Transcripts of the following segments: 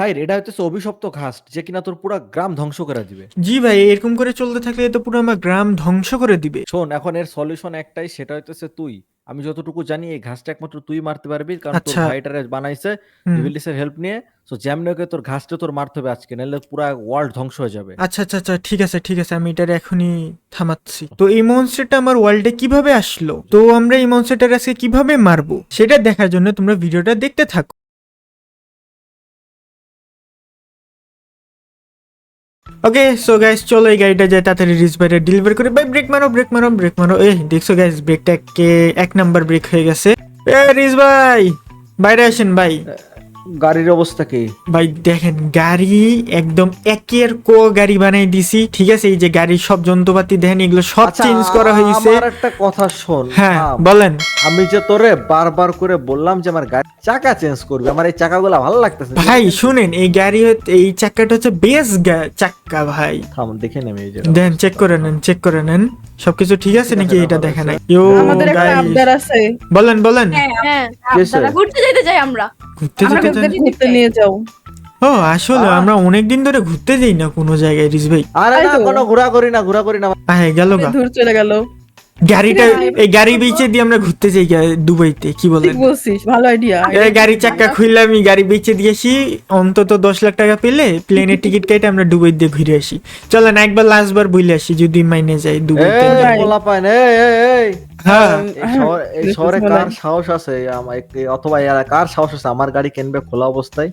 সাইর এটা হচ্ছে অভিশপ্ত ঘাস যে কিনা তোর পুরো গ্রাম ধ্বংস করে দিবে। জি ভাই এরকম করে চলতে থাকলে তো পুরো আমার গ্রাম ধ্বংস করে দিবে। শোন এখন এর সলিউশন একটাই সেটা হইতেছে তুই। আমি যতটুকু জানি এই ঘাসটা একমাত্র তুই মারতে পারবি কারণ তোর আচ্ছা। ভাইটারে বানাইছে। ইভিলিসের হেল্প নিয়ে। সো জ্যামনকে তোর ঘাসটা তোর মারতে হবে আজকে নাহলে পুরো ওয়ার্ল্ড ধ্বংস হয়ে যাবে। আচ্ছা আচ্ছা আচ্ছা ঠিক আছে ঠিক আছে আমি এটার এখনই থামাচ্ছি। তো এই মনস্টারটা আমার ওয়ার্ল্ডে কীভাবে আসলো? তো আমরা এই মনস্টারটার আজকে কীভাবে মারবো? সেটা দেখার জন্য তোমরা ভিডিওটা দেখতে থাকো। ওকে সো গাইস চলো এই গাড়িটা যায় তাড়াতাড়ি রিচ বাইরে ডেলিভারি করে। ভাই ব্রেক মারো ব্রেক মারো ব্রেক মারো। এই, দেখছ গাইস ব্রেকটা এক নাম্বার ব্রেক হয়ে গেছে। এ রিচ ভাই, বাইরে আসেন ভাই। গাড়ির অবস্থা কি? ভাই দেখেন গাড়ি একদম একের কো গাড়ি বানাই দিছি ঠিক আছে? এই যে গাড়ির সব যন্ত্রপাতি দেখেন এগুলো সব আচ্ছা, চেঞ্জ করা হয়েছে আমার একটা কথা শোন হ্যাঁ বলেন। আমি যে তোরে বারবার করে বললাম যে আমার গাড়ি চাকা চেঞ্জ করবি আমার এই চাকাগুলো ভালো লাগতেছে। ভাই শুনেন এই গাড়ি হচ্ছে- এই চাক্কাটা হচ্ছে বেস চাক্কা ভাই। থাম দেখে নেমি এই যে দেন চেক করে নেন চেক করে নেন। সবকিছু ঠিক আছে নাকি? এটা ভালো দেখা আছে। নাই ইয়ো আমাদের একটা আবদার আছে। বলেন বলেন। হ্যাঁ হ্যাঁ আপনারা ঘুরতে যেতে চাই আমরা। ঘুরতে যেতে চান? ঘুরতে নিয়ে যাও। ও আসলে আমরা অনেক দিন ধরে ঘুরতে যাই না কোনো জায়গায় রিস ভাই। আরে না কোনো ঘোরা করি না ঘোরা করি না। আহে গেল গা। দূর চলে গেল। গাড়িটা এই গাড়ি বেচে দিয়ে আমরা ঘুরতে যাই দুবাইতে কি বলেন? বলছিস ভালো আইডিয়া এই গাড়ি চাক্কা খুললে আমি গাড়ি বেচে দিয়েছি অন্তত দশ লাখ টাকা পেলে প্লেনের টিকিট কেটে আমরা দুবাই দিয়ে ঘুরে আসি। চলেন একবার লাস্ট বার বইলে আসি যদি মাইনে যাই দুবাইতে। এই এই। এই হ্যাঁ। এই শহর- এই শহরে কার সাহস আছে? অথবা এরা কার সাহস আছে? আমার গাড়ি কিনবে খোলা অবস্থায়?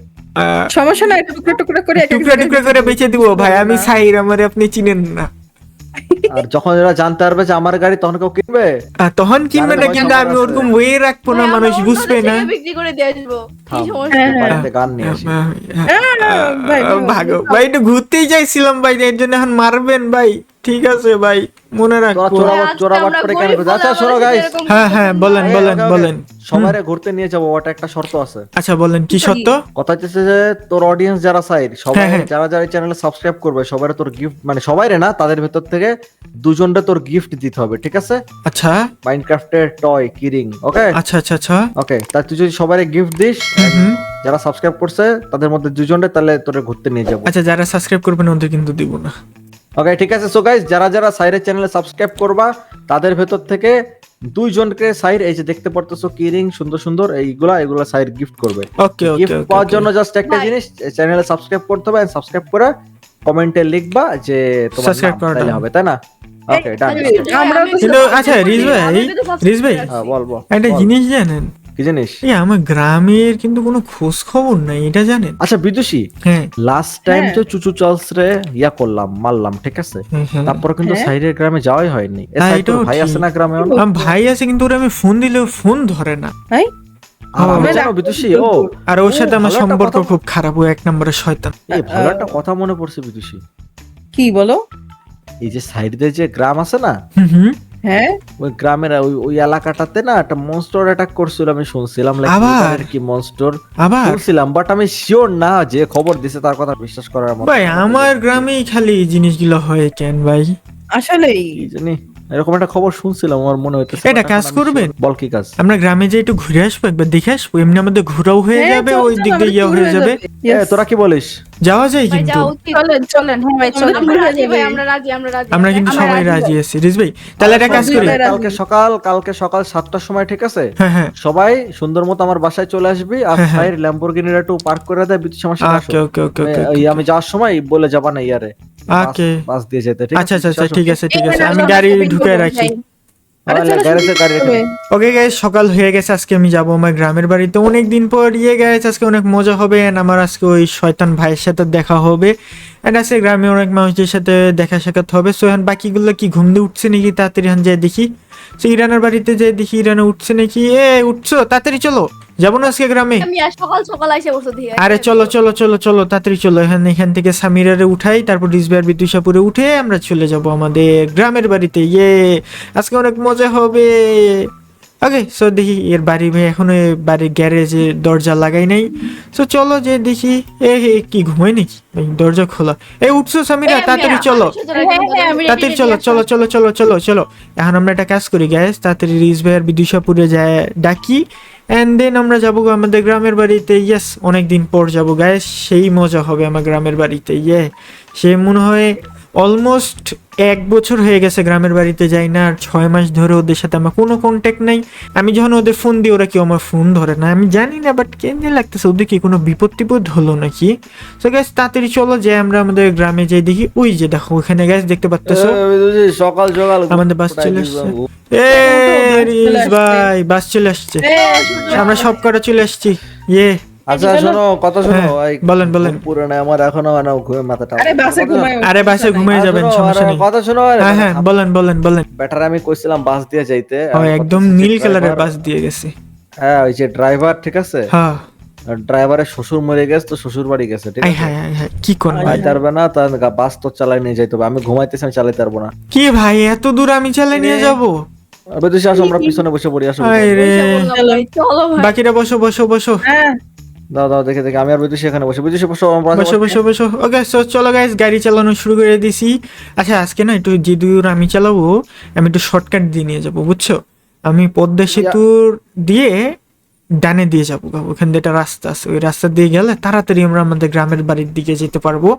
সমস্যা নাই টুকরো টুকরো করে টুকরা টুকরা করে বেচে দিব। ভাই আমি সাইর আমার আপনি চিনেন না। আর যখন এরা জানতে পারবে যে আমার গাড়ি তখন কেউ কিনবে? তখন কিনবে না কিন্তু আমি ওরকম ওয়ে রাখব না হ্যাঁ, মানুষ বুঝবে না। বিক্রি করে দিয়ে আসব। কি থাম। সমস্যা? হ্যাঁ, হ্যাঁ। গান নিয়ে আসি। ভাই, আহ, ভাগো। ভাই। একটু ঘুরতেই চাইছিলাম ভাই এর জন্য এখন মারবেন ভাই। ঠিক আছে ভাই মনে রাখব? আচ্ছা শোনো গাইস হ্যাঁ হ্যাঁ বলেন বলেন। বলেন। সবাইরে ঘুরতে নিয়ে যাব ওটা একটা শর্ত আছে। আচ্ছা বলেন কি সত্য কথা হচ্ছে যে তোর অডিয়েন্স যারা সাইড সবাই হ্যাঁ, হ্যাঁ। যারা যারা চ্যানেলে সাবস্ক্রাইব করবে সবাই তোর গিফট মানে সবাই না তাদের ভেতর থেকে দুজনটা তোর গিফট দিতে হবে ঠিক আছে? আচ্ছা। মাইনক্রাফটের টয় কিরিং ওকে আচ্ছা আচ্ছা আচ্ছা। ওকে তা তুই যদি সবাই গিফট দিস যারা সাবস্ক্রাইব করছে তাদের মধ্যে দুজনটা তাহলে তোরে ঘুরতে নিয়ে যাব। আচ্ছা যারা সাবস্ক্রাইব করবেন ওদের কিন্তু দিব না। ওকে ঠিক আছে সো গাইস যারা যারা সাইরের চ্যানেলে সাবস্ক্রাইব করবা তাদের ভেতর থেকে দুইজনকে সাইর এই যে দেখতে পারতেছো কিরিং সুন্দর সুন্দর এইগুলা এগুলা সাইর গিফট করবে। ওকে ওকে গিফট পাওয়ার জন্য জাস্ট একটা জিনিস চ্যানেলে সাবস্ক্রাইব করতে হবে সাবস্ক্রাইব করে কমেন্টে লিখবা যে তোমার করাটা। তাইলে হবে তাই না? ওকে ডান আমরা তো আচ্ছা রিজ ভাই রিজ ভাই হ্যাঁ বল বল। একটা জিনিস জানেন কি জিনিস? এই আমার গ্রামের কিন্তু কোনো খোঁজ খবর নাই এটা জানেন? আচ্ছা বিদুষী হ্যাঁ। লাস্ট টাইম হ্যাঁ। তো চুচু চার্লস রে ইয়া করলাম মারলাম ঠিক আছে? হ্যাঁ, হ্যাঁ। কিন্তু হ্যাঁ। সাইডের গ্রামে যাওয়াই হয়নি। হ্যাঁ, ভাই আছে না গ্রামে? আমার ভাই আছে কিন্তু ওরা আমি ফোন দিলেও ফোন ধরে না। ভাই আর ওর সাথে আমার সম্পর্ক খুব খারাপ ও এক নম্বরের শয়তান। এই ভালো একটা কথা মনে পড়ছে বিদুষী। কি বলো? এই যে সাইডে যে গ্রাম আছে না হুম হুম। হ্যাঁ? ওই গ্রামের ওই ওই এলাকাটাতে না একটা মনস্টার অ্যাটাক করছিল আমি শুনছিলাম লাইক আবার? কি মনস্টার আবার? শুনছিলাম বাট আমি শিওর না যে খবর দিছে তার কথা বিশ্বাস করার মতো ভাই আমার গ্রামেই খালি এই জিনিসগুলো হয় কেন ভাই। আসলেই। জানি। এরকম একটা খবর শুনছিলাম আমার মনে হইতেছে এটা কাজ করবেন? বল কি কাজ? আমরা গ্রামে যে একটু ঘুরে আসব একবার দেখে আসব এমনি আমাদের ঘোরাও হয়ে হ্যাঁ, যাবে ওই দিক দিয়ে ইয়ে হয়ে যাবে। এ, তোরা কি বলিস? যাওয়া যায় কিন্তু। চলেন চলেন হ্যাঁ ভাই চলেন আমরা রাজি আমরা রাজি আমরা কিন্তু সবাই রাজি আছি রিজ ভাই। তাহলে একটা কাজ করি। কালকে সকাল কালকে সকাল সাতটার সময় ঠিক আছে? হ্যাঁ হ্যাঁ। সবাই সুন্দর মতো আমার বাসায় চলে আসবি আর। সাইড ল্যাম্বরগিনির একটু পার্ক করে দেয় বিদ্যুৎ সমস্যা ওকে ওকে ওকে ওকে। আমি যাওয়ার সময় বলে যাবা না ইয়ারে। ওকে বাস দিয়ে যেতে ঠিক আচ্ছা আচ্ছা আচ্ছা ঠিক আছে ঠিক আছে আমি গাড়ি shopping ঢুকে রাখি। ওকে গাইস সকাল হয়ে গেছে আজকে আমি যাব আমার গ্রামের বাড়িতে। অনেক দিন পর ইয়ে গেছে আজকে অনেক মজা হবে এন্ড আমার আজকে ওই শয়তান ভাইয়ের সাথে দেখা হবে। এন্ড আজকে গ্রামে অনেক মানুষদের সাথে দেখা সাক্ষাৎ হবে। সো এখন বাকিগুলো কি ঘুম দিয়ে উঠছে নাকি? তাড়াতাড়ি এখন যাই দেখি। সো ইরানের বাড়িতে যাই দেখি ইরানে উঠছে নাকি? এ উঠছো তাড়াতাড়ি চলো। যাব না আজকে গ্রামে? সকাল সকাল এসে বসে দিয়ে আরে চলো চলো চলো চলো তাড়াতাড়ি চলো। এখান এখান থেকে সামিরারে উঠাই তারপর রিজবিয়ার বিদ্যুষাপুরে উঠে আমরা চলে যাব আমাদের গ্রামের বাড়িতে। ইয়ে আজকে অনেক মজা হবে। ওকে সো দেখি এর বাড়ি ভাই এখনও বাড়ির গ্যারেজে দরজা লাগাই নাই। সো চলো যে দেখি এ কি ঘুমাই নাকি? দরজা খোলা। এ উঠছো সামিরা তাড়াতাড়ি চলো। আমি সোজা রাখি, হ্যাঁ, হ্যাঁ, তাড়াতাড়ি চলো চলো চলো চলো চলো চলো। এখন আমরা একটা কাজ করি গ্যাস তাড়াতাড়ি রিস ভাই আর বিদুষাপুরে যায় ডাকি। অ্যান্ড দেন আমরা যাব গো আমাদের গ্রামের বাড়িতে। ইয়েস অনেক দিন পর যাব গ্যাস সেই মজা হবে আমার গ্রামের বাড়িতে। ইয়ে সে মনে হয় অলমোস্ট এক বছর হয়ে গেছে গ্রামের বাড়িতে যাই না আর ছয় মাস ধরে ওদের সাথে আমার কোনো কন্ট্যাক্ট নাই। আমি যখন ওদের ফোন দিই ওরা কেউ আমার ফোন ধরে না। আমি জানি না বাট কেন যে লাগতেছে? ওদের কি কোনো বিপদ টিপদ হলো নাকি? সো গ্যাস তাড়াতাড়ি চলো যে আমরা আমাদের গ্রামে যাই দেখি। ওই যে দেখো ওখানে গ্যাস দেখতে পাচ্ছ সকাল সকাল আমাদের বাস চলে আসছে। এ ভাই বাস চলে আসছে। আমরা সব কটা চলে আসছি। ইয়ে আচ্ছা শোনো কথা শোনো হ্যাঁ, বলেন, বলেন। ঘুম পুরো না আমার এখনও মানে ঘুমে মাথাটা আরে বাসে ঘুমায় আরে বাসে ঘুমিয়ে যাবেন সমস্যা নেই। কথা শোনো হ্যাঁ হ্যাঁ বলেন বলেন বলেন। ব্যাটার আমি কইছিলাম বাস দিয়ে যাইতে ও একদম নীল কালারের বাস দিয়ে গেছে। হ্যাঁ ওই যে ড্রাইভার ঠিক আছে? হ্যাঁ। ড্রাইভারের শ্বশুর মরে গেছে তো শ্বশুর বাড়ি গেছে ঠিক আছে? হ্যাঁ হ্যাঁ হ্যাঁ কি কোন ভাই পারবে না তার বাস তো চালাই নিয়ে যাইতে হবে। আমি ঘুমাইতেছি আমি চালাইতে পারব না। কি ভাই এত দূর আমি চালাই নিয়ে যাব? আবে তুই আসো আমরা পিছনে বসে পড়ি আসো বাকিরা বসো বসো বসো। হ্যাঁ। দাও দাও দেখে দেখে। আমি আর বিদুষী এখানে বসে বিদুষী বসো বসো বসো। বসো ওকে সো চলো গাইস গাড়ি চালানো শুরু করে দিছি। আচ্ছা আজকে না একটু জিদুর আমি চালাবো। আমি একটু শর্টকাট দিয়ে নিয়ে যাব বুঝছ? আমি পদ্মা সেতুর দিয়ে ডানে দিয়ে যাব। ওখান দিয়ে একটা রাস্তা আছে। ওই রাস্তা দিয়ে গেলে তাড়াতাড়ি আমরা আমাদের গ্রামের বাড়ির দিকে যেতে পারব।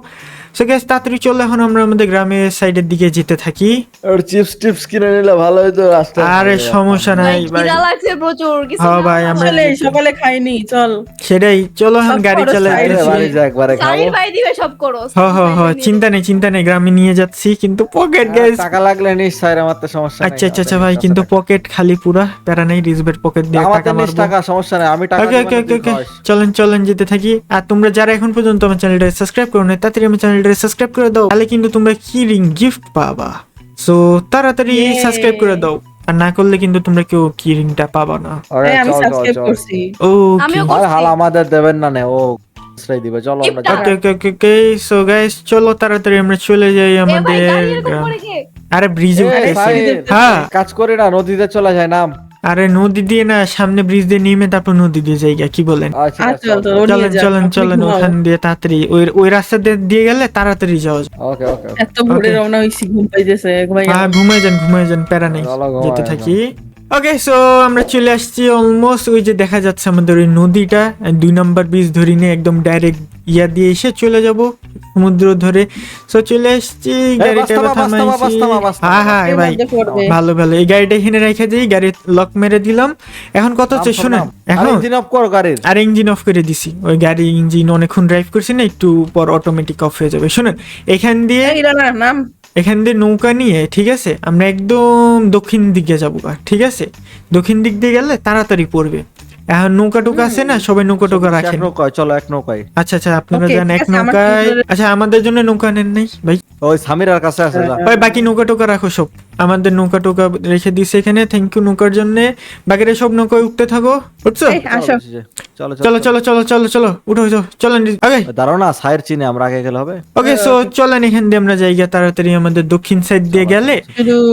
সো গ্যাস তাড়াতাড়ি চলে এখন আমরা আমাদের গ্রামের সাইডের দিকে যেতে থাকি। আর চিপস টিপস কিনে নিলে ভালো হতো রাস্তা আরে সমস্যা নাই ভাই লাগছে প্রচুর কিছু হ্যাঁ ভাই, আমরা- সকালে খাইনি চল। সেটাই চলো এখন গাড়ি একবারে খাব। ভাই দিবে সব করো হ হ হ চিন্তা নেই চিন্তা নেই গ্রামে নিয়ে যাচ্ছি কিন্তু পকেট গ্যাস টাকা লাগলে নিস স্যার আমার তো সমস্যা আচ্ছা আচ্ছা আচ্ছা ভাই কিন্তু পকেট খালি পুরা প্যারা নেই রিজবের পকেট দিয়ে টাকা মারবো। সমস্যা নেই আমি টাকা ওকে ওকে ওকে ওকে চলেন চলেন যেতে থাকি। আর তোমরা যারা এখন পর্যন্ত আমার চ্যানেলটা সাবস্ক্রাইব করো না তাড়াতাড়ি আমার চ্যানেলটা সাবস্ক্রাইব করে দাও। তাহলে কিন্তু তোমরা কি রিং গিফট পাবা। সো তাড়াতাড়ি! সাবস্ক্রাইব করে দাও। আর না করলে কিন্তু তোমরা কেউ কি রিংটা পাবা না। হ্যাঁ আমি সাবস্ক্রাইব করছি। ও আর হাল আমাদের দেবেন না নে ও আশ্রয় দিবে চলো আমরা যাই। ওকে ওকে ওকে সো গাইস চলো তাড়াতাড়ি আমরা চলে যাই আমাদের? আরে ব্রিজে এই, হ্যাঁ কাজ করে না নদীতে চলে যায় নাম। আরে নদী দিয়ে না সামনে ব্রিজ দিয়ে নেমে তারপর নদী দিয়ে যাই কি বলেন? আচ্ছা আচ্ছা আচ্ছা চলেন চলেন চলেন ওখান দিয়ে তাড়াতাড়ি। ওই ওই রাস্তা দিয়ে দিয়ে গেলে তাড়াতাড়ি যাওয়া যায়। ওকে ওকে এত ভোরে রওনা হইছি ঘুম পাইতেছে ঘুমাই হ্যাঁ ঘুমাই যান ঘুমাই যান প্যারা নেই। যেতে থাকি। ওকে সো আমরা চলে আসছি অলমোস্ট ওই যে দেখা যাচ্ছে আমাদের ওই নদীটা দুই নম্বর ব্রিজ ধরে নিয়ে একদম ডাইরেক্ট ইয়া দিয়ে এসে চলে যাব সমুদ্র ধরে। সো চলে আসছি গাড়িটা। হ্যাঁ হ্যাঁ ভাই। ভালো ভালো। এই গাড়িটা এখানে রেখে দিই গাড়ি লক মেরে দিলাম। এখন কত হচ্ছে শুনেন এখন ইঞ্জিন অফ কর গাড়ির। আর ইঞ্জিন অফ করে দিছি। ওই গাড়ি ইঞ্জিন অনেকক্ষণ ড্রাইভ করছি না একটু পর অটোমেটিক অফ হয়ে যাবে। শুনেন এখান দিয়ে নাম। এখান দিয়ে নৌকা নিয়ে ঠিক আছে আমরা একদম দক্ষিণ দিকে যাব ঠিক আছে? দক্ষিণ দিক দিয়ে গেলে তাড়াতাড়ি পড়বে। এখন নৌকা টুকা আছে না? সবাই নৌকা টুকা এক রাখেন। নৌকায় চলো এক নৌকায়। আচ্ছা আচ্ছা আপনারা যান এক নৌকায় আচ্ছা আমাদের জন্য নৌকা নেন নাই ভাই। ওই সামিরার কাছে আছে যা। ভাই বাকি নৌকা টুকা রাখো সব। আমাদের নৌকা টোকা রেখে দিছে এখানে। থ্যাংক ইউ নৌকার জন্য। বাকিরা সব নৌকায় উঠতে থাকো। আসো। চলো চলো চলো চলো চলো। চলো উঠো উঠো। চলেন। ওকে দাঁড়াও না সাইর চিনে আমরা আগে গেলে হবে। ওকে সো চলেন এখান দিয়ে আমরা জায়গা তাড়াতাড়ি আমাদের দক্ষিণ সাইড দিয়ে গেলে।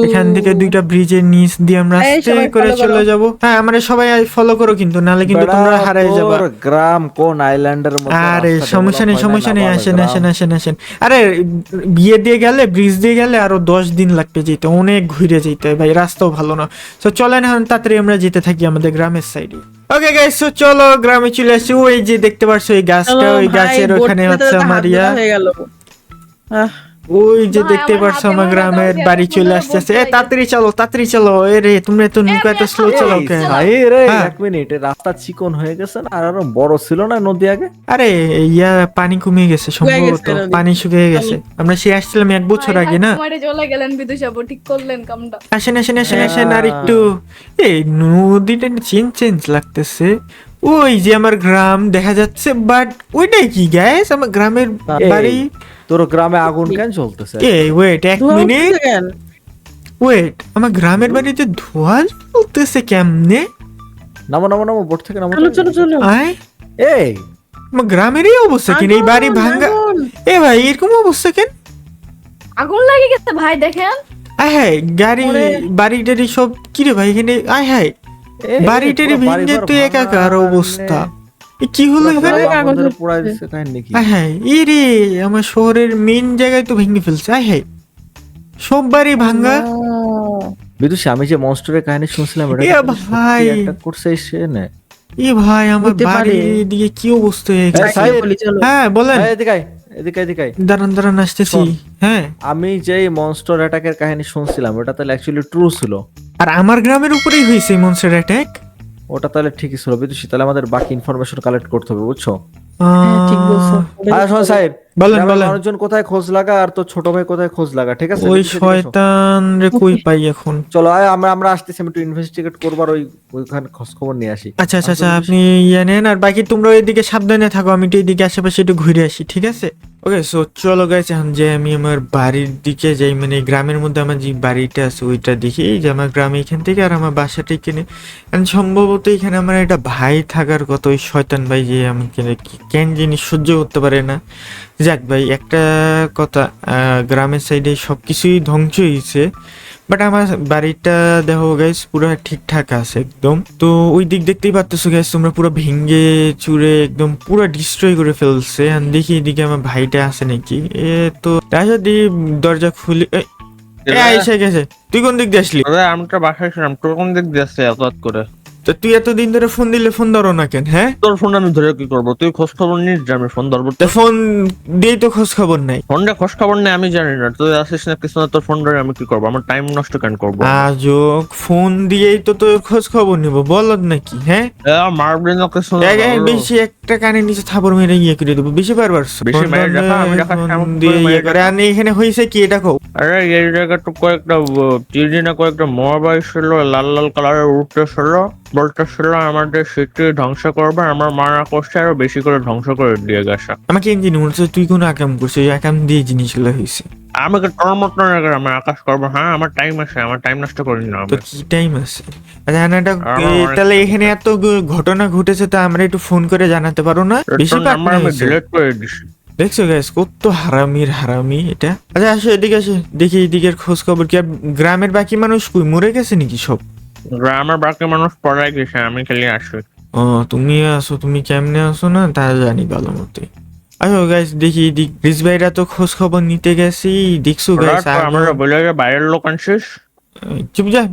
এখান থেকে দুইটা ব্রিজের নিচ দিয়ে আমরা আস্তে করে চলে। যাব। হ্যাঁ আমরা সবাই ফলো করো কিন্তু নালে কিন্তু তোমরা হারাই যাবে। গ্রাম কোন আইল্যান্ডের মধ্যে আরে সমস্যা নেই সমস্যা নেই আসেন আসেন আসেন আসেন। আরে বিয়ে দিয়ে গেলে ব্রিজ দিয়ে গেলে আরও দশ দিন লাগবে যেতে। অনেক ঘুরে যেতে হয়। ভাই রাস্তাও ভালো না। সো চলেন এখন তাড়াতাড়ি আমরা যেতে থাকি আমাদের গ্রামের সাইডে ওকে গাইস সো চলো গ্রামে চলে আসি। ওই যে দেখতে পারছ ওই গাছটা ওই গাছের ওখানে হচ্ছে আমার ইয়া। হয়ে গেল। আহ, ওই যে দেখতে আমার পারছ আমার গ্রামের বাড়ি চলে আসতেছে এ তাড়াতাড়ি চলো তাড়াতাড়ি চলো। এ রে তুমি এত নৌকা এত স্লো চলো কেন? সাহির, এই, হ্যাঁ। এক মিনিট রাস্তা চিকন হয়ে গেছে না আর আরও বড় ছিল না নদী আগে? আরে ইয়া পানি কমে গেছে সম্ভবত। পানি শুকিয়ে গেছে। আমরা সে আসছিলাম এক বছর আগে না? তোমারে চলে গেলেন বিদুষাবু ঠিক করলেন কামটা। আসেন আসেন আসেন হ্যাঁ। আসেন আর একটু এই নদীটা চেঞ্জ চেঞ্জ লাগতেছে। ওই যে আমার গ্রাম দেখা যাচ্ছে বাট ওইটাই কি গ্যাস আমার গ্রামের বাড়ি? তোর গ্রামে আগুন কেন চলতেছে এই ওয়েট এক মিনিট ওয়েট আমার গ্রামের বাড়িতে ধোঁয়া চলতেছে কেমনে? নামো নামো নামো বোট থেকে নামো। চলো চলো চলো। আয়। এই। আমার গ্রামেরই অবস্থা কেন এই বাড়ি আগুন। এ ভাই এরকম অবস্থা কেন? আগুন লাগে গেছে ভাই দেখেন। আয় হায় গাড়ি বাড়ি টাড়ি সব কি রে ভাই এখানে আয় হায়। বাড়িটারি বাড়ি তুই একাকার অবস্থা? কি হলো এখানে? হ্যাঁ এই রে আমার শহরের মেন জায়গায় তো ভেঙে ফেলছে আয় হ্যাঁ। সব বাড়ি ভাঙ্গা বিদুষী আমি যে মনস্টারের কাহিনী শুনছিলাম এটা এ ভাই। একটা করছে সে নে। এ ভাই আমার। বাড়ির দিকে কি অবস্থা হয়ে গেছে? বলি চলো। হ্যাঁ বলেন। এদিকে এদিকে এদিকে দাঁড়ান দাঁড়ান আসতেছি। হ্যাঁ। আমি যেই মনস্টার অ্যাটাকের কাহিনী শুনছিলাম ওটা তাহলে অ্যাকচুয়ালি ট্রু ছিল। আর আমার গ্রামের উপরেই হয়েছে মনস্টার অ্যাটাক ওটা তাহলে ঠিকই ছিল বিদুষী। তাহলে আমাদের বাকি ইনফরমেশন কালেক্ট করতে হবে বুঝছ? হ্যাঁ, ঠিক বলছো। আর শোন সাহেব বলেন বলেন। মানুষজন কোথায় খোঁজ লাগা আর তোর ছোট ভাই কোথায় খোঁজ লাগা ঠিক আছে? ওই? শয়তান রে কই পাই এখন? চলো আয় আমরা আমরা আসতেছি আমি একটু ইনভেস্টিগেট করবার ওই ওইখানে খোঁজ খবর নিয়ে আসি। আচ্ছা আচ্ছা আচ্ছা আপনি ইয়ে নেন আর বাকি তোমরা এদিকে সাবধানে থাকো আমি একটু এদিকে আশেপাশে একটু ঘুরে আসি ঠিক আছে? ওকে সো চলো গাইছে এখন যে আমি আমার বাড়ির দিকে যাই মানে গ্রামের মধ্যে আমার যে বাড়িটা আছে, ওইটা দেখি। যে আমার গ্রামে এখান থেকে আর আমার বাসাটা এখানে। সম্ভবত এখানে আমার একটা ভাই থাকার কথা, ওই শয়তান ভাই যে আমাকে কেন জিনিস সহ্য করতে পারে না। যাক ভাই, একটা কথা গ্রামের সাইডে সব কিছুই ধ্বংস হয়েছে। বাট আমার বাড়িটা দেখো গাইস পুরো ঠিকঠাক আছে একদম। তো ওই দিক দেখতেই পারতেছো গাইস তোমরা পুরো ভেঙে চুরে একদম পুরো ডিস্ট্রয় করে ফেলছে। আর দেখি এদিকে আমার ভাইটা আছে নাকি? এ তো রাজা দি দরজা খুলে এ, এ গেছে। তুই কোন দিক দিয়ে আসলি? দাদা আমি তো বাসায় শুনলাম তোর কোন দিক দিয়ে এত করে? তো তুই এতদিন ধরে ফোন দিলে ফোন ধরো না কেন হ্যাঁ? তোর ফোন আমি ধরে কি করব? তুই খোঁজ খবর নিস যে আমি ফোন ধরবো। তো ফোন দিয়েই তো খোঁজ খবর নাই। ফোনটা খোঁজ খবর নেই আমি জানি না। তুই আসিস না কিছু না তোর ফোন ধরে আমি কি করব? আমার টাইম নষ্ট কেন করব? আজক ফোন দিয়েই তো তোর খোঁজ খবর নিব বলত নাকি হ্যাঁ? মারবি না কিছু। বেশি একটা কানে নিচে থাপড় মেরে ইয়ে করে দেবো বেশি বারবার বেশি মেরে দেখা, আমি কেমন করে দিয়ে ইয়ে করে। আর এখানে হয়েছে কি এটা কো আরে এই জায়গা তো কয়েকটা চিনি না কয়েকটা মোবাইল ছিল লাল লাল কালারের উঠতে ছিল। বলতে ছিল আমাদের সিটি ধ্বংস করবে আমার মারা করছে আরও বেশি করে ধ্বংস করে দিয়ে গেছে আমাকে ইঞ্জিন মনে তুই কোনো আকাম করছিস আকাম দিয়ে জিনিসগুলো হয়েছে। আমাকে তোর মতো আকাশ করব। হ্যাঁ আমার টাইম আছে আমার টাইম নষ্ট করি না তো কি টাইম আছে? আচ্ছা তাহলে এখানে এত ঘটনা ঘটেছে তা আমরা একটু ফোন করে জানাতে পারো না? বেশি আমি ডিলিট করে দিছি। দেখছ গাইস কত হারামির হারামি এটা। আচ্ছা আসো এদিকে আসে। দেখি এদিকের খোঁজ খবর কি আর গ্রামের বাকি মানুষ কই? মরে গেছে নাকি সব? গ্রামের বাকি মানুষ পড়াই গেছে আমি খালি আসি। ও তুমি আসো তুমি কেমনে আসো না? তা জানি ভালো মতে আচ্ছা গাইস দেখি এদিক রিস ভাইরা তো খোঁজ খবর নিতে গেছি। দেখছ গাইস আমরা বলে বাইরের লোক আনছিস? চুপ যা।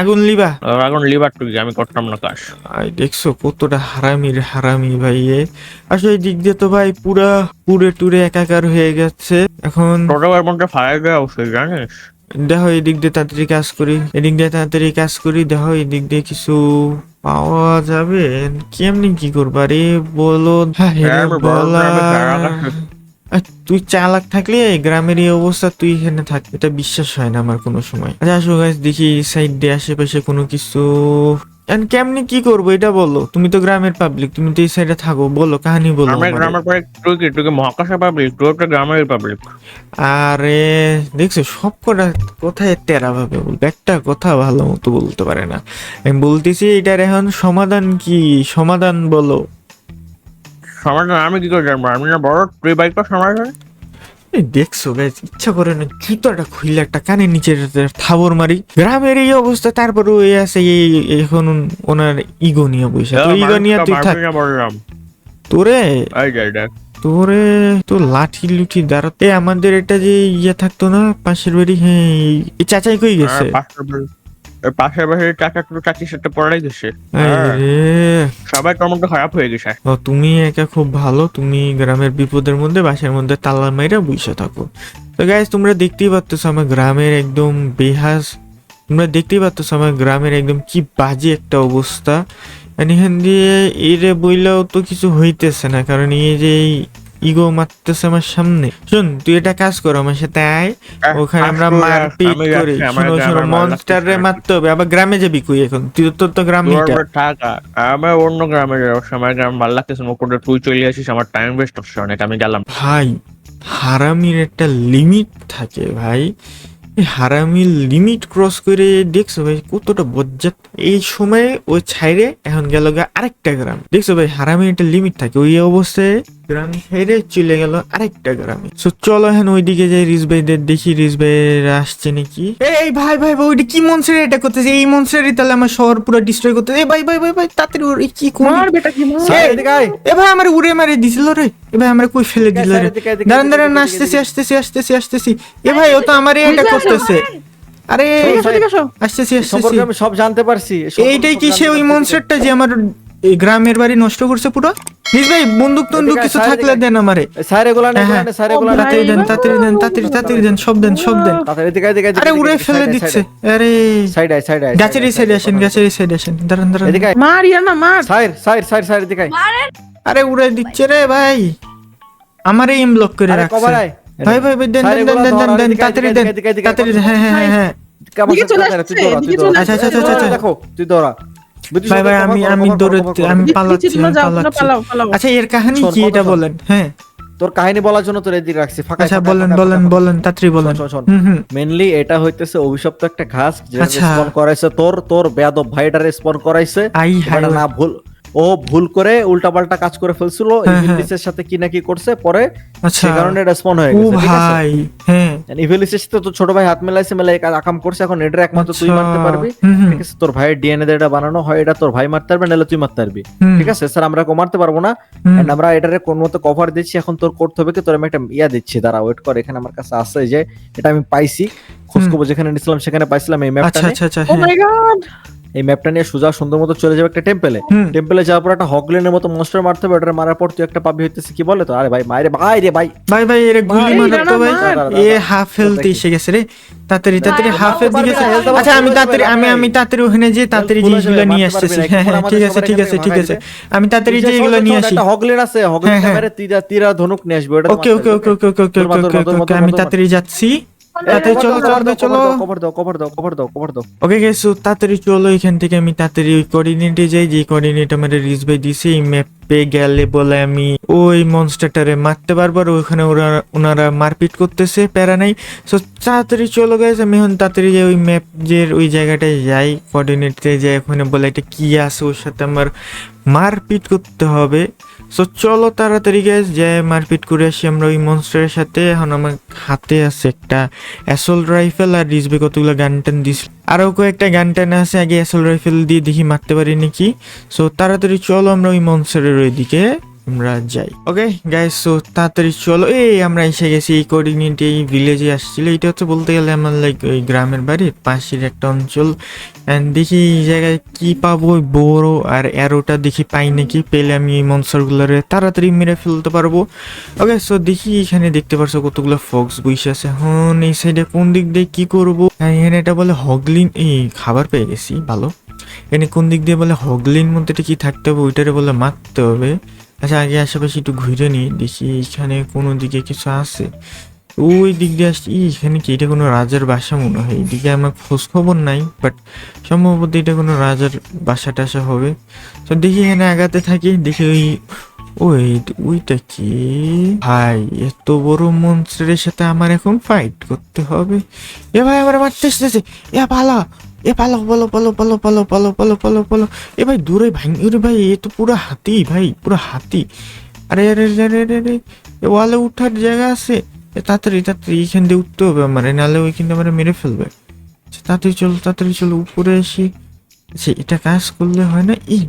আগুন লিবা। এখন লিভার টুকি আমি করতাম না কাজ। আই দেখছ কতটা হারামির হারামি ভাই এ। আসলে এই দিক দিয়ে তো ভাই পুরা পুরে টুরে একাকার হয়ে গেছে। এখন টোটোর মধ্যে ফায়ার দেওয়া উচিত জানিস? দেখো এদিক দিক দিয়ে তাড়াতাড়ি কাজ করি এদিক দিয়ে তাড়াতাড়ি কাজ করি দেখো এই দিক দিয়ে কিছু পাওয়া যাবে? কেমনি কি করবা? রে বলো হ্যাঁ আছে। আর তুই চালাক থাকলে গ্রামের এই অবস্থা তুই এখানে থাকবি এটা বিশ্বাস হয় না আমার কোনো সময়। আচ্ছা আসো গাছ দেখি সাইড দিয়ে আশেপাশে কোনো কিছু And কেমনি কি করব এটা বলো। তুমি তো গ্রামের পাবলিক তুমি তো এই সাইডে থাকো বলো কাহিনী বলো আমরা গ্রামের পরে তুই কি তুই কি মহাকাশে পাবলিক তুই তো গ্রামের পাবলিক আরে দেখছ সব কটা কোথায় টেরা ভাবে বলবে একটা কথা ভালো মতো বলতে পারে না। আমি বলতেছি এটার এখন সমাধান কি? সমাধান বলো। সমাধান আমি কি করে জানব? আমি না বড় তুই বাইকটা সমাধান এই দেখছ গাইজ ইচ্ছা করে না জুতাটা খুললে একটা কানের নিচে থাবর মারি। গ্রামের এই অবস্থা তারপর ওই আছে এই এখন ওনার ইগো নিয়ে বসে তো ইগো নিয়ে তুই থাক। তোরে? তোরে তো লাঠি লুঠি দাঁড়াতে আমাদের এটা যে ইয়ে থাকতো না পাশের বাড়ি হ্যাঁ চাচাই কই গেছে? এর চাচা তো চাচির সাথে পড়াই আরে সবাই মধ্যে খারাপ হয়ে গেছে। ও, তুমি একা খুব ভালো তুমি গ্রামের বিপদের মধ্যে বাসার মধ্যে তালা মাইরা বসে থাকো। তো গাইজ তোমরা দেখতেই পাচ্ছ আমার গ্রামের একদম বেহাস তোমরা দেখতেই পাচ্ছ আমার গ্রামের একদম কি বাজে একটা অবস্থা। এখান দিয়ে এরে বইলেও তো কিছু হইতেছে না কারণ এই যে ইগো মারতেছে আমার সামনে। শোন তুই এটা কাজ কর আমার সাথে আয়। ওখানে আমরা মারপিট করি। শোনো শোনো মনস্টার রে মারতে হবে। আবার গ্রামে যাবি কই এখন? তুই তোর তো গ্রাম টাকা। আমার অন্য গ্রামে যাব। আমার গ্রাম ভালো লাগতেছে করে তুই চলে আসিস আমার টাইম ওয়েস্ট হচ্ছে অনেক আমি গেলাম। ভাই হারামির একটা লিমিট থাকে ভাই। এই হারামির লিমিট ক্রস করে দেখছ ভাই কতটা বজ্জাত। এই সময়ে ওই ছাইরে এখন গেল আরেকটা গ্রাম। দেখছ ভাই হারামির একটা লিমিট থাকে। ওই অবস্থায় গ্রাম হেরে চলে গেল আরেকটা গ্রামে। সো চলো এখন ওইদিকে যাই রিস ভাইদের দেখি রিস ভাইয়ের আসছে নাকি? এই ভাই ভাই ভাই ওইটা কি মনসের এটা করতেছে? এই মনসেরই তাহলে আমার শহর পুরো ডিস্ট্রয় করতেছে। এই ভাই ভাই ভাই ভাই তাড়াতাড়ি ওর- কি কোন মার বেটা কি এ ভাই আমার উড়ে মারে দিছিল রে। এ ভাই আমরা কই ফেলে দিল রে? দাঁড়ান দাঁড়ান আসতেছি। আসতেছি আসতেছি আসতেছি। এ ভাই ও তো আমারে এটা করতেছে। আরে আসতেছি আসতেছি। সব জানতে পারছি। এইটাই কি সে ওই। মনস্টারটা যে আমার এই গ্রামের বাড়ি নষ্ট করছে পুরো নিজ ভাই বন্দুক টন্দুক কিছু থাকলে দেন আমারে স্যার এগুলা না স্যার এগুলা তাড়াতাড়ি দেন তাড়াতাড়ি দেন তাড়াতাড়ি তাড়াতাড়ি দেন সব দেন সব দেন এদিকে এদিকে আরে উড়ে ফেলে দিচ্ছে আরে সাইড আই সাইড আই গাছের সাইডে আসেন গাছের সাইডে আসেন দাঁড়ান দাঁড়ান এদিকে মারিয়া না মার স্যার স্যার স্যার স্যার এদিকে আরে উড়ে দিচ্ছে রে ভাই আমারে এম ব্লক করে রাখছে ভাই ভাই ভাই দেন দেন দেন দেন দেন তাড়াতাড়ি দেন তাড়াতাড়ি হ্যাঁ হ্যাঁ হ্যাঁ আচ্ছা আচ্ছা আচ্ছা দেখো তুই দৌড়া ভাই ভাই আমি আমি কর, দৌড়ে কর, cover কর। আমি পালাচ্ছি। আচ্ছা এর কাহিনী কি এটা বলেন? হ্যাঁ। তোর কাহিনী বলার জন্য তোর এদিকে রাখছি ফাঁকা আচ্ছা বলেন বলেন বলেন তাত্রি বলেন। মেনলি এটা হইতেছে অভিশপ্ত একটা ঘাস যেটা আচ্ছা। স্পন করাইছে। তোর তোর বেয়াদব ভাইটারে স্পন করাইছে। আই এটা না ভুল ও ভুল করে উল্টাপাল্টা কাজ করে ফেলছিল হ্যাঁ, ইভিলিসের সাথে কি না কি করছে পরে আচ্ছা। সে কারণে স্পন হয়ে গেছে ভাই হ্যাঁ। ইভিলিসের সাথে তো ছোট ভাই হাত মেলাইছে মেলাই কাজ আকাম করছে এখন এটা একমাত্র তুই আচ্ছা। মারতে পারবি। ঠিক আছে তোর ভাইয়ের ডিএনএ এটা বানানো হয় এটা তোর ভাই মারতে পারবে নাহলে তুই মারতে পারবি। ঠিক আছে স্যার আমরা মারতে পারব না। And আমরা এটারে কোন মতো কভার দিচ্ছি এখন তোর করতে হবে কি তোর আমি একটা ইয়া দিচ্ছি দাঁড়া ওয়েট কর এখানে আমার কাছে আছে যে এটা আমি পাইছি। খোঁজখবর যেখানে নিছিলাম সেখানে পাইছিলাম এই ম্যাপটা আচ্ছা আচ্ছা আচ্ছা ও হ্যাঁ। মাই গড এই ম্যাপটা নিয়ে সোজা সুন্দর মতো চলে যাবে একটা টেম্পলে টেম্পলে যাওয়ার পর একটা হগলেনের মতো মনস্টার মারতে হবে ওটা মারার পর তুই একটা পাবি হইতেছে কি বলে তো? আরে ভাই মাইরে ভাই রে ভাই। ভাই ভাই এর গুলি মারো তো ভাই। এ হাফ হেলথ এসে গেছে রে। তাড়াতাড়ি তাড়াতাড়ি হাফ হেলথ আবার আচ্ছা আমি তাড়াতাড়ি আমি আমি তাড়াতাড়ি ওখানে যে তাড়াতাড়ি জিনিসগুলো নিয়ে আসতেছি। হ্যাঁ হ্যাঁ ঠিক আছে ঠিক আছে ঠিক আছে। আমি তাড়াতাড়ি যে এগুলো নিয়ে আসি। একটা হগলেন আছে হগলেন। ক্যামেরা তীরা তীরা ধনুক নিয়ে আসবে ওটা ওকে ওকে ওকে ওকে ওকে ওকে ওকে আমি তাড়াতাড়ি যাচ্ছি। তাড়াতাড়ি চলো তাড়াতাড়ি চলো কভার দাও কভার দাও কভার দাও কভার দাও ওকে গেছো তাড়াতাড়ি চলো এখান থেকে আমি তাড়াতাড়ি ওই কোঅর্ডিনেটে যাই যে কোঅর্ডিনেট আমার রিচ ভাই দিছে এই ম্যাপে গেলে বলে আমি ওই মনস্টারটারে মারতে পারব আর ওখানে ওরা ওনারা মারপিট করতেছে প্যারা নাই সো তাড়াতাড়ি চলো গেছে আমি এখন তাড়াতাড়ি যাই ওই ম্যাপ যে ওই জায়গাটায় যাই কোঅর্ডিনেটে যাই ওখানে বলে এটা কি আছে ওর সাথে আমার মারপিট করতে হবে। সো চলো তাড়াতাড়ি গ্যাস যে মারপিট করে আসি আমরা ওই মনস্টারের সাথে। এখন আমার হাতে আছে একটা অ্যাসল রাইফেল আর রিসবে কতগুলো গান টান দিস আরও কয়েকটা গান টান আছে, আগে অ্যাসল রাইফেল দিয়ে দেখি মারতে পারি নাকি। সো তাড়াতাড়ি চলো আমরা ওই মনস্টারের ওইদিকে। আমরা যাই। ওকে গাইস সো তাড়াতাড়ি চলো। এই, আমরা এসে গেছি এই কোঅর্ডিনেটে এই ভিলেজে আসছিল। এটা হচ্ছে বলতে গেলে আমার লাইক ওই গ্রামের বাড়ির পাশের একটা অঞ্চল। অ্যান্ড দেখি এই জায়গায় কি পাবো, ওই বড় আর অ্যারোটা দেখি পাই নাকি? পেলে আমি এই মনস্টারগুলোরে তাড়াতাড়ি মেরে ফেলতে পারব। ওকে সো দেখি এখানে দেখতে পারছ কতগুলো ফক্স বইসে আছে। এখন এই সাইডে কোন দিক দিয়ে কি করব? এখানে এটা বলে হগলিন, এই খাবার পেয়ে গেছি, ভালো। এখানে কোন দিক দিয়ে বলে হগলিন মধ্যে এটা কি থাকতে হবে? ওইটারে বলে মারতে হবে। আচ্ছা আগে আশেপাশে একটু ঘুরে নিই দেখি এখানে কোনো দিকে কিছু আছে। ওই দিক দিয়ে আসছি। এখানে কি? এটা কোনো রাজার বাসা মনে হয়। এইদিকে আমার খোঁজ খবর নাই বাট সম্ভবত এটা কোনো রাজার বাসা টাসা হবে। তো দেখি এখানে আগাতে থাকি, দেখি ওই ওই, ওইটা কি? ভাই, এত বড় মন্ত্রের সাথে আমার এখন ফাইট করতে হবে। এ ভাই, আমার মারতে এসেছে। এ, পালা। এ পালো পালো পালো পালো পালো পালো পালো পালো পালো। এ ভাই দূরে ভাই ওরে ভাই এ তো পুরো হাতি ভাই পুরো হাতি। আরে আরে আরে আরে আরে এ ওয়ালে উঠার জায়গা আছে। এ তাড়াতাড়ি তাড়াতাড়ি এইখান দিয়ে উঠতে হবে আমার নাহলে ওইখান দিয়ে আমার মেরে ফেলবে। আচ্ছা, তাড়াতাড়ি চলো তাড়াতাড়ি চলো উপরে আসি। আচ্ছা এটা কাজ করলে হয় না? এই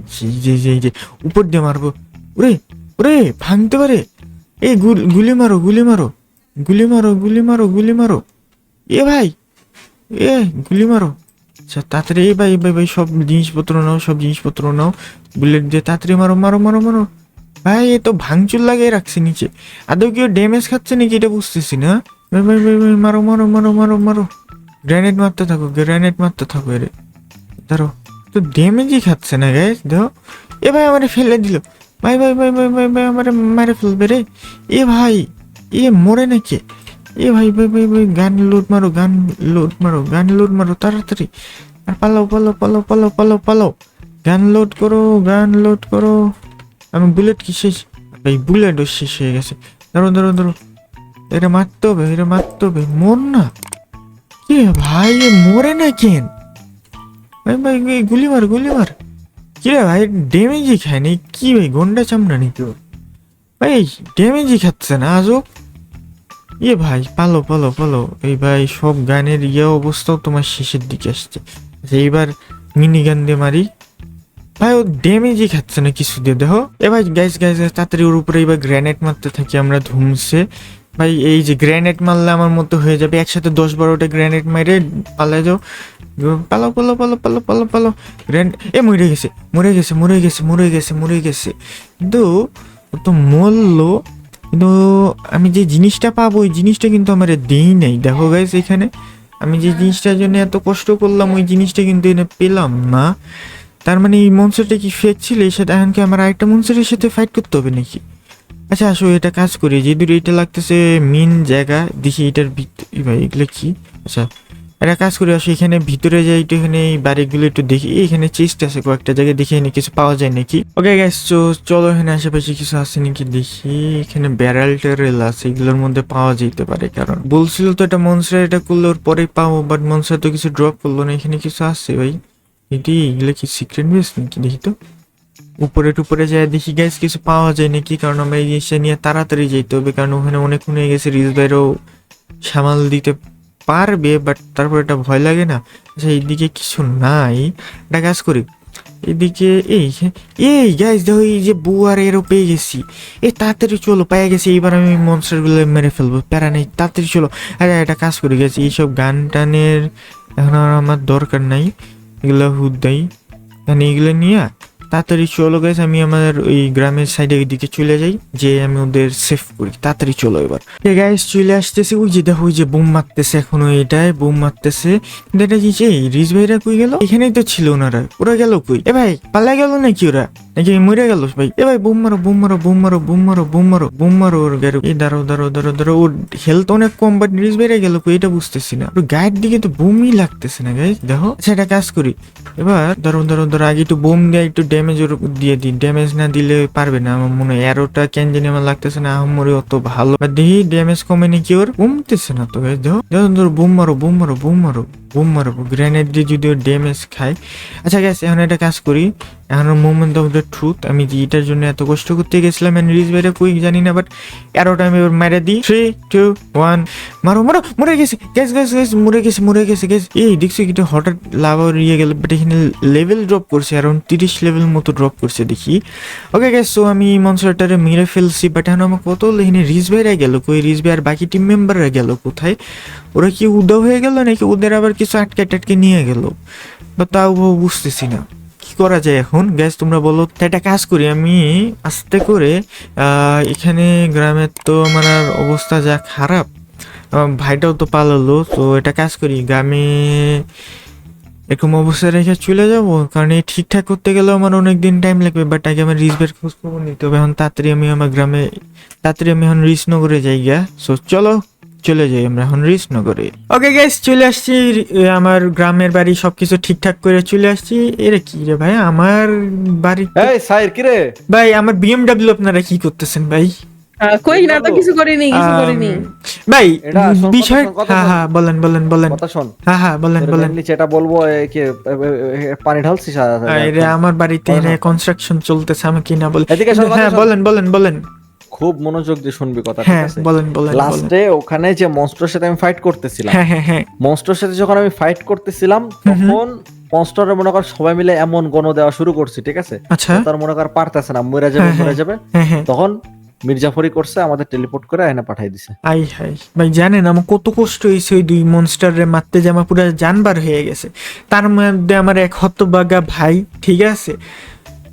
যে যে যে উপর দিয়ে মারবো। ওরে ওরে ভাঙতে পারে। এ গুলি মারো গুলি মারো। গুলি মারো গুলি মারো গুলি মারো। এ ভাই এ গুলি মারো। আচ্ছা তাড়াতাড়ি এই ভাই ভাই ভাই, সব জিনিসপত্র নাও, সব জিনিসপত্র নাও। বুলেট দিয়ে তাড়াতাড়ি মারো মারো মারো মারো। ভাই, এ তো ভাঙচুর লাগিয়ে রাখছে নিচে। আদৌ কেউ ড্যামেজ খাচ্ছে নাকি এটা বুঝতেছি না? ভাই ভাই ভাই ভাই, মারো মারো মারো মারো মারো। গ্রেনেড মারতে থাকো, গ্রেনেড মারতে থাকো এরে। ধরো, তো ড্যামেজই খাচ্ছে না গাইস দেখো এ ভাই আমারে ফেলে দিল। ভাই ভাই ভাই ভাই ভাই ভাই, আমারে মারে ফেলবে রে। এ ভাই, এ মরে নাকি? এ ভাই ভাই ভাই ভাই, গান লোড মারো, গান লোড মারো, গান লোড মারো, তাড়াতাড়ি। আর পালাও পালাও পালাও পালাও পালাও পালাও। গান লোড করো, গান লোড করো। আমি বুলেট কি শেষ? ভাই, বুলেটও শেষ হয়ে গেছে। ধরো ধরো ধরো। এটা মারতে হবে, এটা মারতে হবে। মর না। কে ভাই মরে না কেন? ভাই ভাই গুলি মার গুলি মার। কি রে ভাই ড্যামেজই খায়নি। কি ভাই, গন্ডা চামড়া? ভাই ভাই ড্যামেজই খাচ্ছে না আজও ইয়ে ভাই, পালো পালো পালো। এই ভাই, সব গানের ইয়ে অবস্থাও তোমার শেষের দিকে আসছে। আচ্ছা এইবার মিনি গান দিয়ে মারি। ভাই, ও ড্যামেজই খাচ্ছে না কিছু দিয়ে, দেখো। এ ভাই গ্যাস গ্যাস তাড়াতাড়ি ওর উপরে এবার গ্র্যানেড মারতে থাকি, আমরা ধুমছে ভাই, এই যে গ্র্যানেড মারলে আমার মতো হয়ে যাবে। একসাথে দশ বারোটা গ্র্যানেড মেরে পালা যাও। পালো পালো পালো পালো পালো পালো। গ্র্যান্ড এ, মরে গেছে মরে গেছে মরে গেছে মরে গেছে মরে গেছে। কিন্তু তো মরলো। কিন্তু আমি যে জিনিসটা পাবো, ওই জিনিসটা কিন্তু আমার দেই নেই। দেখো গাইস এখানে আমি যে জিনিসটার জন্য এত কষ্ট করলাম, ওই জিনিসটা কিন্তু এনে পেলাম না। তার মানে এই মনসারটা কি ফেক ছিল? এর সাথে এখন কি আমার আরেকটা মনসারের সাথে ফাইট করতে হবে নাকি? আচ্ছা আসো, এটা কাজ করি। যে দূরে এটা লাগতেছে মেন জায়গা, দেখি এটার ভাই, এগুলো কি? আচ্ছা। একটা কাজ করি আসি এখানে ভিতরে যাই একটু এখানে এই বাড়িগুলো একটু দেখি, এখানে চেস্ট আছে কয়েকটা জায়গায় দেখি এখানে কিছু পাওয়া যায় নাকি? ওকে গ্যাস তো চলো এখানে আশেপাশে কিছু আছে নাকি দেখি। এখানে ব্যারাল টেরেল আছে, এগুলোর মধ্যে পাওয়া যেতে পারে, কারণ বলছিল তো এটা মনসার এটা করলে ওর পরেই পাবো বাট মনসার তো কিছু ড্রপ করল না, এখানে কিছু আছে ভাই? এটি, এগুলো কি সিক্রেট বেস নাকি দেখি তো? উপরে টুপরে যায় দেখি গ্যাস কিছু পাওয়া যায় নাকি? কারণ আমরা এই জিনিসটা নিয়ে তাড়াতাড়ি যেতে হবে, কারণ ওখানে অনেকক্ষণ হয়ে গেছে রিজ বাইরেও সামাল দিতে পারবে বাট তারপর এটা ভয় লাগে না আচ্ছা এইদিকে কিছু নাই। একটা কাজ করি এদিকে এই এই গাইজ দেখো এই যে বুয়ার এরও পেয়ে গেছি। এই তাড়াতাড়ি চলো, পেয়ে গেছি, এইবার আমি মনস্টারগুলো মেরে ফেলব, প্যারা নেই, তাড়াতাড়ি চলো। আরে, একটা কাজ করে গেছি এইসব গান টানের এখন আর আমার দরকার নাই, এগুলো হুদাই মানে এগুলো নিয়ে তাড়াতাড়ি চলো গেছে আমি আমার ওই গ্রামের সাইডে ওই দিকে চলে যাই যে আমি ওদের সেফ করি। তাড়াতাড়ি চলো এবার। গাইস চলে আসতেছে। ওই যে দেখো, ওই যে বোম মারতেছে এখনও এটাই বোম মারতেছে। এটা কি এই রিজ ভাইরা কই গেল? এখানেই তো ছিল ওনারা। ওরা গেল কই? এ ভাই পালা গেল নাকি ওরা? নাকি মরে গেল ভাই এ ভাই, বোম মারো বোম মারো বোম মারো বোম মারো বোম মারো বোম মারো ওর গাড়ি। এই দাঁড়ো দাঁড়ো দাঁড়ো দাঁড়ো ওর হেলথ অনেক কম বাট রিজ ভাইরা গেল কই এটা বুঝতেছি না। ওর গায়ের দিকে তো বোমই লাগতেছে না গাইস দেখো সেটা কাজ করি। এবার ধরো ধরো ধরো আগে একটু বোম দিয়ে, একটু ড্যামেজ ওর দিয়ে দিই ড্যামেজ না দিলে পারবে না আমার মনে হয়। এরোটা কেন জানি আমার লাগতেছে না আহমরি অত ভালো। দেখি ড্যামেজ কমে নাকি ওর? কমতেছে না তো দেখো যখন ধরো বুম মারো বুম মারো বুম মারো। বোম মারো গ্রেনেড দিয়ে যদি ড্যামেজ খায়। আচ্ছা গ্যাস এখন একটা কাজ করি। এখন মোমেন্ট অফ দ্য ট্রুথ আমি যে এটার জন্য এত কষ্ট করতে গেছিলাম এন্ড রিজ বাইরে কই জানি না বাট অ্যারোটা আমি ওর মেরে দিই। থ্রি টু ওয়ান মারো মারো, মরে গেছে। গ্যাস গ্যাস গ্যাস মরে গেছে মরে গেছে গ্যাস এই, দেখছি কি এটা হঠাৎ লাভা ইয়ে গেল বাট এখানে লেভেল ড্রপ করছে অ্যারাউন্ড তিরিশ লেভেল মতো ড্রপ করছে, দেখি। ওকে গ্যাস সো আমি মনসারটারে মেরে ফেলছি বাট এখন আমার কত এখানে রিজ ভাইরা গেল কই? রিজ ভাই আর বাকি টিম মেম্বাররা গেল কোথায়? ওরা কি উদাও হয়ে গেল নাকি ওদের আবার কিছু আটকে টাটকে নিয়ে গেল। বা তাও বুঝতেছি না। কি করা যায় এখন? গ্যাস তোমরা বলো। একটা কাজ করি, আমি আস্তে করে এখানে গ্রামের তো আমার আর অবস্থা যা খারাপ ভাইটাও তো পালালো। তো এটা কাজ করি, গ্রামে এরকম অবস্থা রেখে চলে যাব। কারণ এই ঠিকঠাক করতে গেলেও আমার অনেক দিন টাইম লাগবে বাট আগে আমার রিসবের খোঁজ খবর নিতে হবে। এখন তাড়াতাড়ি আমি আমার গ্রামে, তাড়াতাড়ি আমি এখন রিসনগরে যাই গা সো চলো। চলে যাই আমরা এখন রিসনগরে ওকে গ্যাস চলে আসছি আমার গ্রামের বাড়ি সবকিছু ঠিকঠাক করে চলে আসছি। এরে কি রে ভাই আমার বাড়ি এই সাইর কি রে? ভাই আমার বিএমডব্লিউ আপনারা কি করতেছেন ভাই? কই না তো কিছু করিনি কিছু করিনি। ভাই বিষয় হ্যাঁ হ্যাঁ বলেন বলেন বলেন। কথা শোন। হ্যাঁ হ্যাঁ বলেন বলেন। নিচে এটা বলব কি পানি ঢালছিস আরে আমার বাড়িতে কনস্ট্রাকশন চলতেছে আমি কি না বলে হ্যাঁ বলেন বলেন বলেন। খুব মনোযোগ দিয়ে শুনবি কথা ঠিক হ্যাঁ আছে? বলেন বলেন লাস্টে ওখানে যে মনস্টারের সাথে আমি ফাইট করতেছিলাম হ্যাঁ হ্যাঁ হ্যাঁ। মনস্টারের সাথে যখন আমি ফাইট করতেছিলাম তখন মনস্টারের মনে কর সবাই মিলে এমন গণ দেওয়া শুরু করছি ঠিক আছে? আচ্ছা। তার মনে কর পারতেছে না মরে যাবে হ্যাঁ, মরে হ্যাঁ। যাবে। হ্যাঁ হ্যাঁ। তখন মির্জাফরি করছে আমাদের টেলিপোর্ট করে এনে পাঠাই দিছে। আই হাই ভাই জানেন আমার কত কষ্ট হয়েছে ওই দুই মনস্টারে মারতে যে আমার পুরো জানবার হয়ে গেছে। তার মধ্যে আমার এক হতবাগা ভাই ঠিক আছে?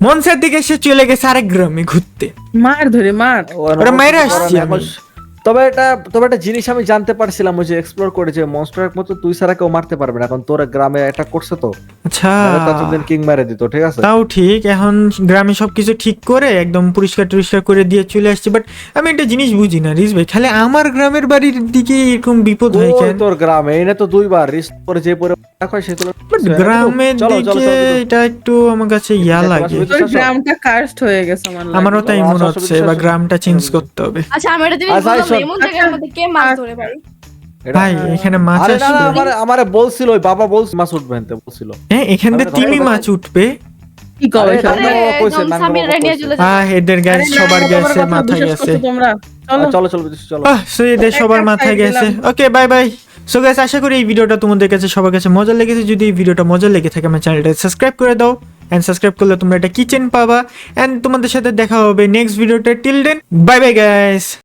মনসার দিকে সে চলে গেছে আরেক গ্রামে ঘুরতে। মার ধরে মার। ওরা মাইরে আসছি। তবে এটা তবে একটা জিনিস আমি জানতে পারছিলাম ওই যে এক্সপ্লোর করে যে মনস্টারের মতো তুই ছাড়া কেউ মারতে পারবে না এখন তোর গ্রামে অ্যাটাক করছে তো। আচ্ছা। ততদিন কিং মেরে দিত ঠিক আছে? তাও ঠিক এখন গ্রামে সবকিছু ঠিক করে একদম পরিষ্কার টরিষ্কার করে দিয়ে চলে আসছে বাট আমি একটা জিনিস বুঝি না রিস ভাই খালি আমার গ্রামের বাড়ির দিকে এরকম বিপদ হয় কেন? তোর গ্রামে এটা তো দুইবার রিস্ক করে যে পরে হয় গ্রামের দিকে। এটা একটু আমার কাছে ইয়া এটা লাগে। গ্রামটা হয়ে গেছে আমার আমারও তাই মনে আচ্ছা, হচ্ছে আচ্ছা, এবার আচ্ছা। গ্রামটা চেঞ্জ করতে হবে। আচ্ছা আমি জিনিস আচ্ছা, এমন জায়গার মধ্যে কে মাছ ধরে ভাই? ভাই এখানে মাছ আমারে আমারে বলছিল ওই বাবা বলছিল মাছ উঠবে আনতে বলছিল। হ্যাঁ এখান থেকে তিমি মাছ উঠবে। কি আহ এদের গ্যাস সবার গেছে মাথায় গেছে। তোমরা? চলো। চলো চলো চলো আহ সো এদের সবার মাথায় গেছে। Okay bye bye so guys আশা করি এই ভিডিওটা তোমাদের কাছে, সবার কাছে মজা লেগেছে। যদি এই ভিডিওটা মজা লেগে থাকে, আমার চ্যানেলটা সাবস্ক্রাইব করে দাও। এন্ড সাবস্ক্রাইব করলে তোমরা একটা কিচেন পাবা। এন্ড তোমাদের সাথে দেখা হবে নেক্সট ভিডিওটা till then bye bye guys